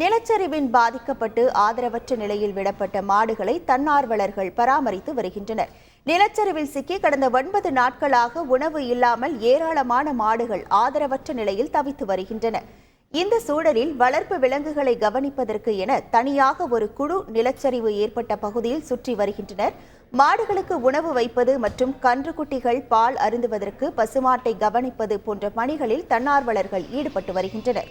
நிலச்சரிவின் பாதிக்கப்பட்டு ஆதரவற்ற நிலையில் விடப்பட்ட மாடுகளை தன்னார்வலர்கள் பராமரித்து வருகின்றனர். நிலச்சரிவில் சிக்கி கடந்த ஒன்பது நாட்களாக உணவு இல்லாமல் ஏராளமான மாடுகள் ஆதரவற்ற நிலையில் தவித்து வருகின்றன. இந்த சூழலில் வளர்ப்பு விலங்குகளை கவனிப்பதற்கு என தனியாக ஒரு குழு நிலச்சரிவு ஏற்பட்ட பகுதியில் சுற்றி வருகின்றனர். மாடுகளுக்கு உணவு வைப்பது மற்றும் கன்றுக்குட்டிகள் பால் அருந்துவதற்கு பசுமாட்டை கவனிப்பது போன்ற பணிகளில் தன்னார்வலர்கள் ஈடுபட்டு வருகின்றனர்.